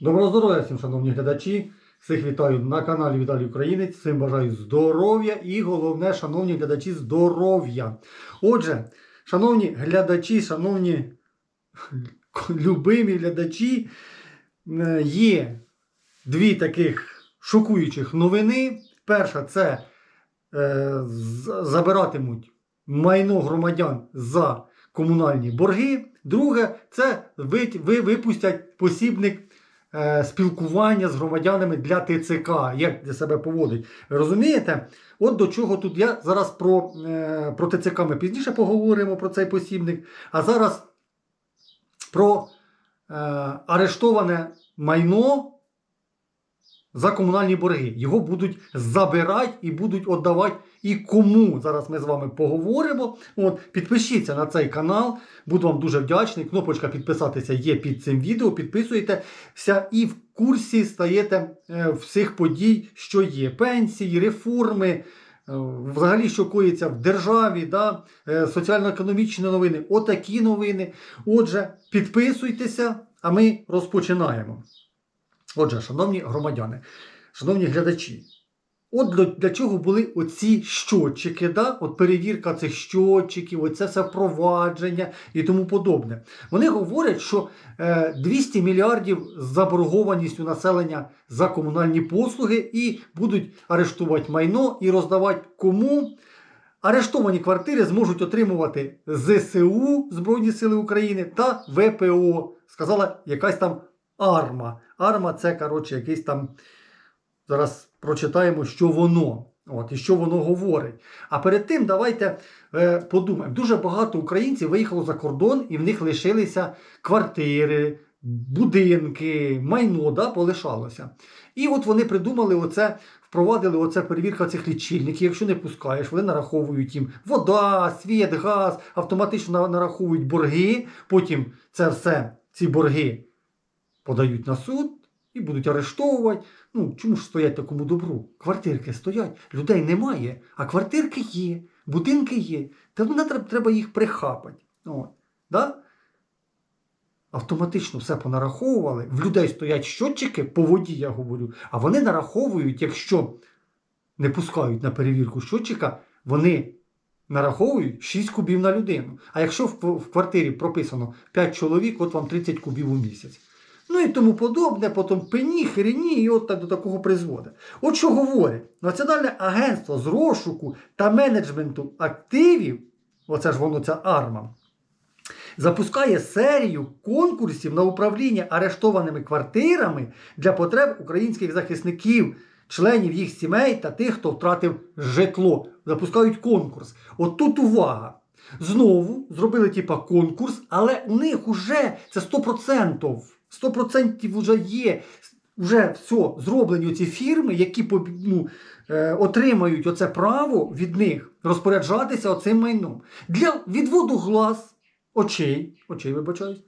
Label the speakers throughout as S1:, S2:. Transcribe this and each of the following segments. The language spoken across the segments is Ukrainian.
S1: Доброго здоров'я всім, шановні глядачі. Всіх вітаю на каналі Віталій Українець. Всім бажаю здоров'я і головне, шановні глядачі, здоров'я. Отже, шановні глядачі, шановні любимі глядачі, е, є дві таких шокуючих новини. Перша це е, забиратимуть майно громадян за комунальні борги. Друге, це ви, ви випустять посібник спілкування з громадянами для ТЦК, як себе поводить. Розумієте? От до чого тут я зараз про, е, про ТЦК ми пізніше поговоримо про цей посібник. А зараз про е, арештоване майно за комунальні борги. Його будуть забирати і будуть віддавати і кому. Зараз ми з вами поговоримо. От, підпишіться на цей канал, буду вам дуже вдячний. Кнопочка підписатися є під цим відео. Підписуєтеся і в курсі стаєте е, всіх подій, що є: пенсії, реформи. е, Взагалі, що коїться в державі, да? е, соціально-економічні новини, отакі новини. Отже, підписуйтеся, а ми розпочинаємо. Отже, шановні громадяни, шановні глядачі, от для, для чого були оці щотчики, да? от перевірка цих щотчиків, оце все впровадження і тому подобне. Вони говорять, що е, 200 мільярдів з заборгованістю населення за комунальні послуги і будуть арештувати майно і роздавати кому. Арештовані квартири зможуть отримувати ЗСУ Збройні Сили України та ВПО. Сказала якась там АРМА. АРМА це, коротше, якийсь там. Зараз прочитаємо, що воно. От, і що воно говорить. А перед тим давайте е, подумаємо. Дуже багато українців виїхало за кордон і в них лишилися квартири, будинки, майно да, полишалося. І от вони придумали оце, впровадили оце перевірка цих лічильників. Якщо не пускаєш, вони нараховують їм вода, світ, газ, автоматично нараховують борги. Потім це все, ці борги подають на суд і будуть арештовувати. Ну, чому ж стоять такому добру? Квартирки стоять, людей немає, а квартирки є, будинки є. Та ну, треба, їх прихапати. От. Да? Автоматично все понараховували. В людей стоять щотчики по воді, я говорю, а вони нараховують, якщо не пускають на перевірку щотчика, вони нараховують 6 кубів на людину. А якщо в квартирі прописано 5 чоловік, от вам 30 кубів у місяць. Ну і тому подобне, потім пені, хрені, і от так до такого призводить. От що говорить Національне агентство з розшуку та менеджменту активів, оце ж воно ця арма, запускає серію конкурсів на управління арештованими квартирами для потреб українських захисників, членів їх сімей та тих, хто втратив житло. Запускають конкурс. От тут увага. Знову зробили типа конкурс, але у них уже це 100%. 100% вже є. Вже все, зроблені ці фірми, які ну, е, отримають оце право від них розпоряджатися оцим майном. Для відводу глаз, очей, очей, вибачаюсь,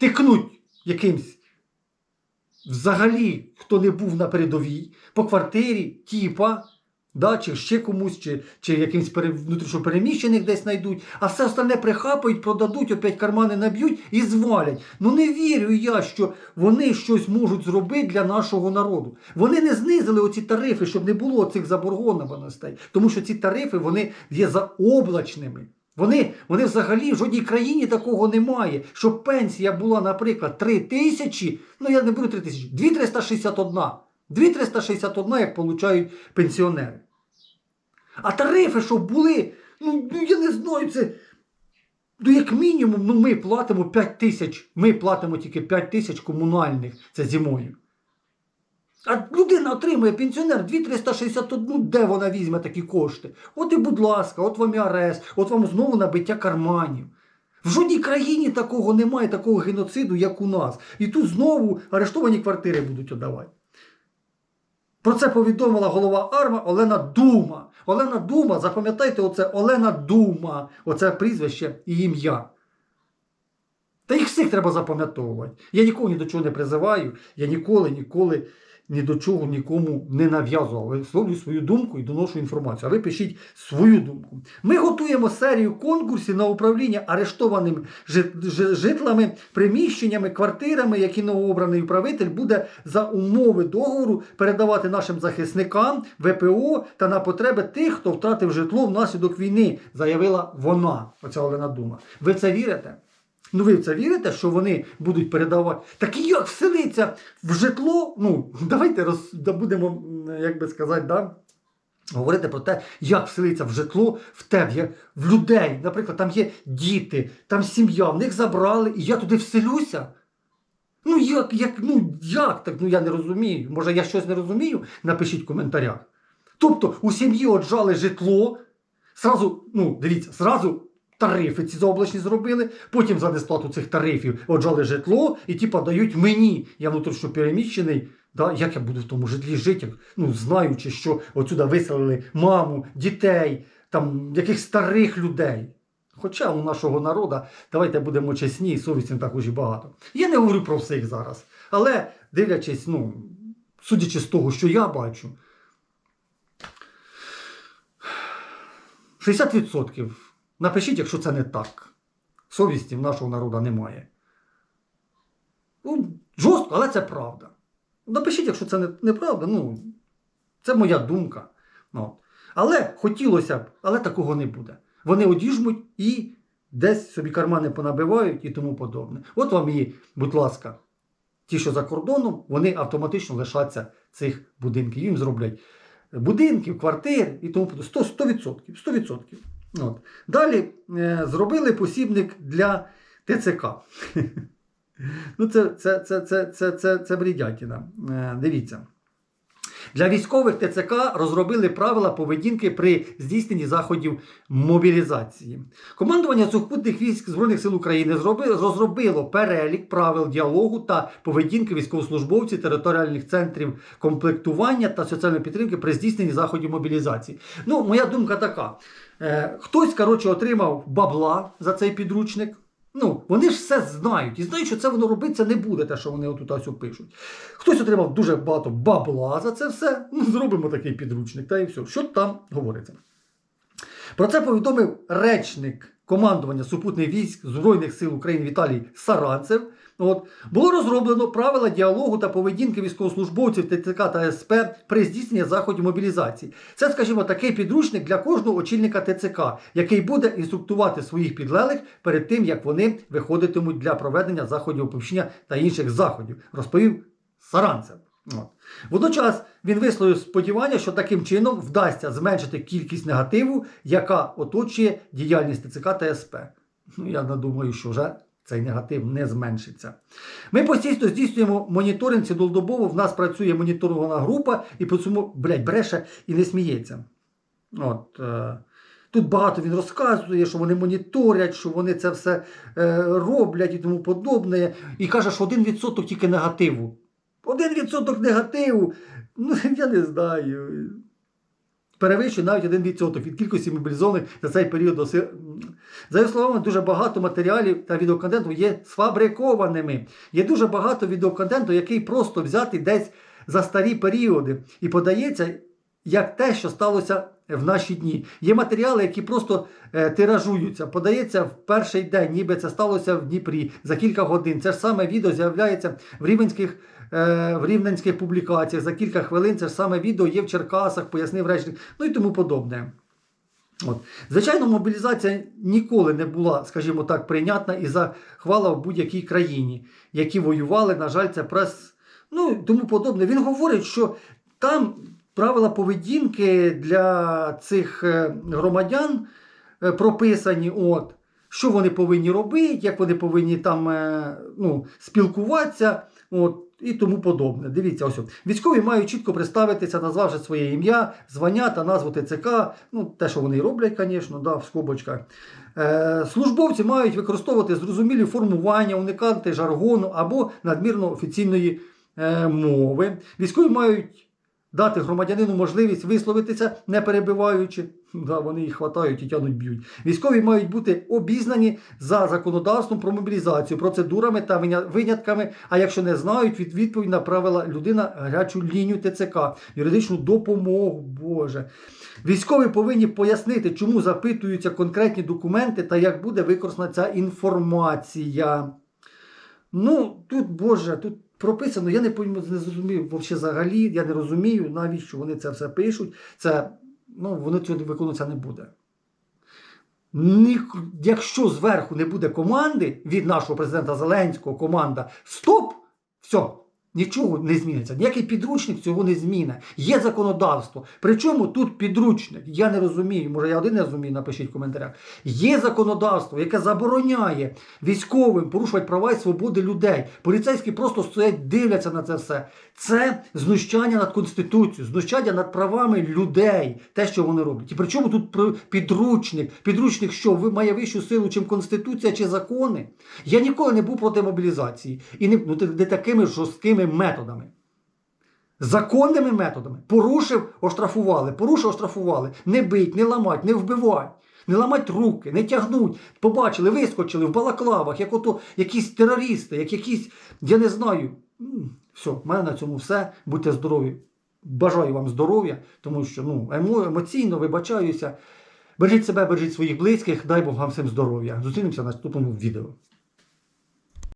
S1: тикнуть якимсь взагалі, хто не був на передовій, по квартирі, тіпа, да, чи ще комусь, чи, чи якимсь пере, внутрішньопереміщених десь знайдуть, а все остальне прихапають, продадуть, опять кармани наб'ють і звалять. Ну не вірю я, що вони щось можуть зробити для нашого народу. Вони не знизили оці тарифи, щоб не було цих заборгованостей, тому що ці тарифи вони є заоблачними. Вони, вони взагалі в жодній країні такого немає, щоб пенсія була, наприклад, 3 тисячі, ну я не беру 3 тисячі, 2361. 2361, як получають пенсіонери. А тарифи, щоб були, ну, ну я не знаю, це. Ну, як мінімум, ну ми платимо 5 тисяч. Ми платимо тільки 5 тисяч комунальних це зимою. А людина отримує пенсіонер 2361, де вона візьме такі кошти? От і, будь ласка, от вам і арест, от вам знову набиття карманів. В жодній країні такого немає, такого геноциду, як у нас. І тут знову арештовані квартири будуть віддавати. Про це повідомила голова АРМА Олена Дума. Олена Дума, запам'ятайте, оце Олена Дума, оце прізвище і ім'я. Та їх всіх треба запам'ятовувати. Я нікого ні до чого не призиваю, я ніколи, ніколи ні до чого нікому не нав'язував. Висловлюю свою думку і доношу інформацію. А ви пишіть свою думку. Ми готуємо серію конкурсів на управління арештованими житлами, приміщеннями, квартирами, які новообраний управитель буде за умови договору передавати нашим захисникам, ВПО та на потреби тих, хто втратив житло внаслідок війни, заявила вона, оця Олена Дума. Ви це вірите? Ну ви в це вірите, що вони будуть передавати? Так і як вселиться в житло? Ну, давайте роз... будемо, як би сказати, да? говорити про те, як вселиться в житло в тебе, в людей. Наприклад, там є діти, там сім'я, в них забрали, і я туди вселюся. Ну як, як, ну як так? Ну я не розумію. Може я щось не розумію? Напишіть в коментарях. Тобто у сім'ї отжали житло, зразу, ну дивіться, зразу тарифи ці заоблачні зробили, потім за несплату цих тарифів отжали житло і типа дають мені. Я внутрішньо переміщений. Да, як я буду в тому житлі жити, ну, знаючи, що отсюди виселили маму, дітей, там, яких старих людей. Хоча у нашого народу, давайте будемо чесні, совісті також і багато. Я не говорю про всіх зараз. Але дивлячись, ну, судячи з того, що я бачу, 60% напишіть, якщо це не так. Совісті в нашого народу немає. Ну, жорстко, але це правда. Напишіть, якщо це не, неправда, ну, це моя думка. Ну. Але хотілося б, але такого не буде. Вони одіжмуть і десь собі кармани понабивають і тому подобне. От вам і, будь ласка, ті, що за кордоном, вони автоматично лишаться цих будинків. Їм зроблять будинків, квартир і тому подобне. 100%. 100%. 100%. От. Далі е, зробили посібник для ТЦК. Ну, це, це, це, це, це, це, це брідятіна. Е, дивіться. Для військових ТЦК розробили правила поведінки при здійсненні заходів мобілізації. Командування сухопутних військ Збройних сил України розробило перелік правил діалогу та поведінки військовослужбовців територіальних центрів комплектування та соціальної підтримки при здійсненні заходів мобілізації. Ну, моя думка така: е, хтось, коротше, отримав бабла за цей підручник. Ну, вони ж все знають і знають, що це воно робиться не буде, те, що вони отут ось пишуть. Хтось отримав дуже багато бабла за це все. Ну, зробимо такий підручник, та і все. Що там говориться? Про це повідомив речник командування супутних військ Збройних сил України Віталій Саранцев. От. Було розроблено правила діалогу та поведінки військовослужбовців ТЦК та СП при здійсненні заходів мобілізації. Це, скажімо, такий підручник для кожного очільника ТЦК, який буде інструктувати своїх підлеглих перед тим, як вони виходитимуть для проведення заходів оповіщення та інших заходів, розповів Саранцев. Водночас він висловив сподівання, що таким чином вдасться зменшити кількість негативу, яка оточує діяльність ТЦК та СП. Ну, я думаю, що вже цей негатив не зменшиться. Ми постійно здійснюємо моніторинг цілодобово. В нас працює моніторингована група, і по цьому, блядь, бреше і не сміється. От, е, Тут багато він розказує, що вони моніторять, що вони це все е, роблять і тому подобне. І каже, що 1% тільки негативу. 1% негативу. Ну, я не знаю. Перевищує навіть 1% від кількості мобілізованих за цей період. За його словами, дуже багато матеріалів та відеоконтенту є сфабрикованими. Є дуже багато відеоконтенту, який просто взятий десь за старі періоди і подається як те, що сталося в наші дні. Є матеріали, які просто е, тиражуються, подається в перший день, ніби це сталося в Дніпрі за кілька годин. Це ж саме відео з'являється в рівенських. Е, В рівненських публікаціях за кілька хвилин це ж саме відео є в Черкасах, пояснив речник, ну і тому подобне. От. Звичайно, мобілізація ніколи не була, скажімо так, прийнятна і захвала в будь-якій країні, які воювали, на жаль, це прес, ну тому подобне. Він говорить, що там правила поведінки для цих е, громадян е, прописані, от, що вони повинні робити, як вони повинні там ну, спілкуватися. От, і тому подобне. Дивіться, ось. Військові мають чітко представитися, назвавши своє ім'я, звання та назву ТЦК. Ну, те, що вони роблять, звісно, да, в скобочках. Е, службовці мають використовувати зрозумілі формування, уникати жаргону або надмірно офіційної е, мови. Військові мають дати громадянину можливість висловитися, не перебиваючи. Да, вони їх хватають і тянуть б'ють. Військові мають бути обізнані за законодавством про мобілізацію, процедурами та винятками. А якщо не знають, від відповідь направила людина гарячу лінію ТЦК, юридичну допомогу. Боже. Військові повинні пояснити, чому запитуються конкретні документи та як буде використана ця інформація. Ну, тут, Боже, тут прописано, я не не зрозумів взагалі, я не розумію, навіщо вони це все пишуть. Це, ну, воно цього виконуватися не буде. Якщо зверху не буде команди від нашого президента Зеленського, команда Стоп! Все, нічого не зміниться. Ніякий підручник цього не зміни. Є законодавство. Причому тут підручник? Я не розумію. Може, я один не розумію, напишіть в коментарях. Є законодавство, яке забороняє військовим порушувати права і свободи людей. Поліцейські просто стоять, дивляться на це все. Це знущання над Конституцією, знущання над правами людей, те, що вони роблять. І при чому тут підручник? Підручник що? Має вищу силу, чим Конституція чи закони? Я ніколи не був проти мобілізації. І не, ну, не такими жорсткими методами. Законними методами. Порушив, оштрафували, порушив, оштрафували. Не бить, не ламать, не вбивать. Не ламать руки, не тягнуть. Побачили, вискочили в балаклавах, як ото якісь терористи, як якісь, я не знаю. Все, в мене на цьому все. Будьте здорові. Бажаю вам здоров'я, тому що ну, емоційно вибачаюся. Бережіть себе, бережіть своїх близьких, дай Бог вам всім здоров'я. Зустрінемося в наступному відео.